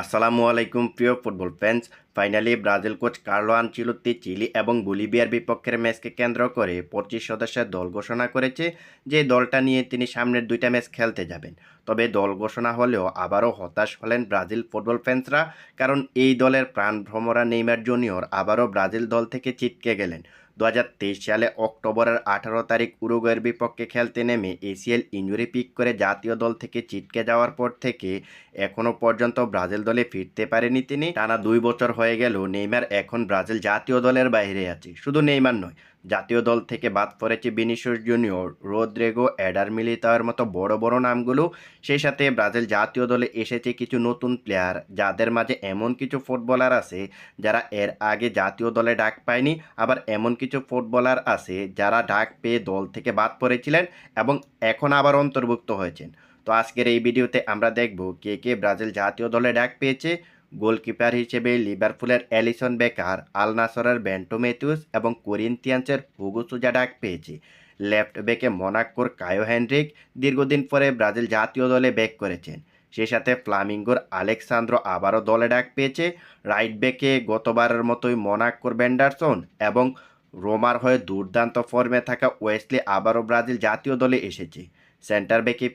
আসসালামু আলাইকুম, প্রিয় football fans finally Brazil coach Carlo Ancelotti Chile এবং বলিভিয়ার বিপক্ষের ম্যাচকে কেন্দ্র করে পঁচিশ সদস্যের দল ঘোষণা করেছে যে দলটা নিয়ে তিনি সামনের দুইটা ম্যাচ খেলতে যাবেন। তবে দল ঘোষণা হলেও আবারও হতাশ হলেন ব্রাজিল ফুটবল ফ্যান্সরা কারণ এই দলের প্রাণভ্রমরা নেইমার জুনিয়র আবারও ব্রাজিল দল থেকে ছিটকে গেলেন। দু সালে অক্টোবরের আঠারো তারিখ উরুগুয়ের বিপক্ষে খেলতে নেমে এসিএল ইঞ্জুরি পিক করে জাতীয় দল থেকে চিটকে যাওয়ার পর থেকে এখনও পর্যন্ত ব্রাজিল দলে ফিরতে পারেনি তিনি। টানা দুই বছর হয়ে গেল, নেইমার এখন ব্রাজিল জাতীয় দলের বাইরে আছে। শুধু নেইমার নয় জাতীয় দল থেকে বাদ পড়েছে Vinicius junior Rodrygo Eder Militao মতো বড় বড় নামগুলো। সেই সাথে ব্রাজিল জাতীয় দলে এসেছে কিছু নতুন প্লেয়ার যাদের মাঝে এমন কিছু ফুটবলার আছে যারা এর আগে জাতীয় দলে ডাক পায়নি, আবার এমন কিছু ফুটবলার আছে যারা ডাক পেয়ে দল থেকে বাদ পড়েছিলেন এবং এখন আবার অন্তর্ভুক্ত হয়েছেন। তো আজকের এই ভিডিওতে আমরা দেখব কে কে ব্রাজিল জাতীয় দলে ডাক পেয়েছে গোলকিপার হিসেবে লিভারপুলের অ্যালিসন বেকার, আল নাসরের বেন্টো মেথিউস এবং কোরিন্থিয়ান্সের হুগো সুজা ডাক পেয়েছে। লেফট ব্যাকে মোনাকোর কায়ো হেনরিক দীর্ঘদিন পরে ব্রাজিল জাতীয় দলে ব্যাক করেছেন। সেই সাথে ফ্লামিঙ্গোর আলেক্সান্দ্রো আবারও দলে ডাক পেয়েছে। রাইট ব্যাকে গতবারের মতোই মোনাকোর ব্যান্ডারসন এবং রোমার হয়ে দুর্দান্ত ফর্মে থাকা ওয়েসলি আবারও ব্রাজিল জাতীয় দলে এসেছে। সেন্টার ব্যাকে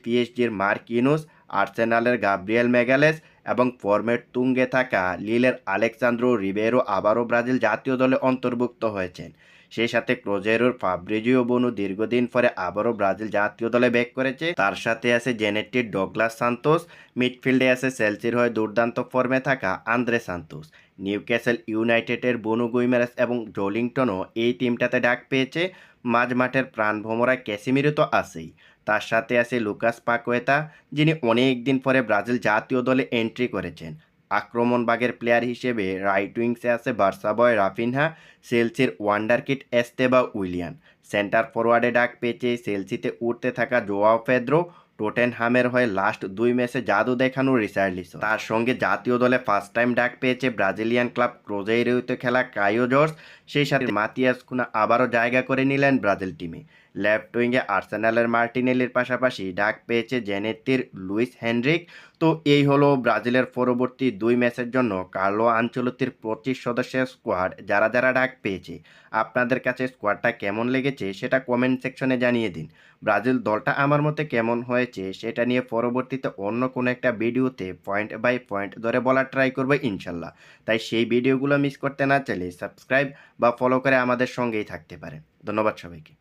মার্ক ইনুস, আর্সেনালের গাব্রিয়েল মেগালেস এবং ফর্মের তুঙ্গে থাকা লিলের আলেক্সান্দ্রো রিবেরো আবারও ব্রাজিল জাতীয় দলে অন্তর্ভুক্ত হয়েছেন। সেই সাথে ক্রোজেরোর ফাব্রিজিও বনু দীর্ঘদিন পরে আবারও ব্রাজিল জাতীয় দলে ব্যাক করেছে। তার সাথে আছে জেনেটির ডগলাস সান্তোস। মিডফিল্ডে আছে সেলসির হয়ে দুর্দান্ত ফর্মে থাকা আন্দ্রে সান্তোস। নিউক্যাসেল ইউনাইটেডের বনু গুইমারাস এবং জলিংটনও এই টিমটাতে ডাক পেয়েছে। মাঝ মাঠের প্রাণভোমরা ক্যাসিমিরও তো আছেই। তার সাথে আছে লুকাস পাকোয়েতা, যিনি অনেক দিন পরে ব্রাজিল জাতীয় দলে এন্ট্রি করেছেন। আক্রমণবাগের প্লেয়ার হিসেবে রাইট উইংসে আছে বার্সাবয় রাফিনহা সেলসির ওয়ান্ডারকিট এস্তেবা উইলিয়ান সেন্টার ফরওয়ার্ডে ডাক পেয়েছে সেলসিতে উঠতে থাকা জোয়াও পেদ্রো, টোটেনহামের হয়ে লাস্ট দুই ম্যাচে জাদু দেখানো রিসার্লিসো তার সঙ্গে জাতীয় দলে ফার্স্ট টাইম ডাক পেয়েছে ব্রাজিলিয়ান ক্লাব ক্রোজেইরিওতে খেলা কায়ো জর্জ, সেই সাথে মাতিয়াস কুনা আবারও জায়গা করে নিলেন ব্রাজিল টিমে লেফট উইংয়ে আর্সেনালের মার্টিনেলির পাশাপাশি ডাক পেয়েছে জেনেতির লুইস হেনরিক। তো এই হলো ব্রাজিলের পরবর্তী দুই ম্যাচের জন্য কার্লো আঞ্চলতির পঁচিশ সদস্যের স্কোয়াড। যারা যারা ডাক পেয়েছে, আপনাদের কাছে স্কোয়াডটা কেমন লেগেছে সেটা কমেন্ট সেকশনে জানিয়ে দিন। ব্রাজিল দলটা আমার মতে কেমন হয়েছে সেটা নিয়ে পরবর্তীতে অন্য কোনো একটা ভিডিওতে পয়েন্ট বাই পয়েন্ট ধরে বলার ট্রাই করব ইনশাল্লাহ। তাই সেই ভিডিওগুলো মিস করতে না চাইলে সাবস্ক্রাইব বা ফলো করে আমাদের সঙ্গেই থাকতে পারেন। ধন্যবাদ সবাইকে।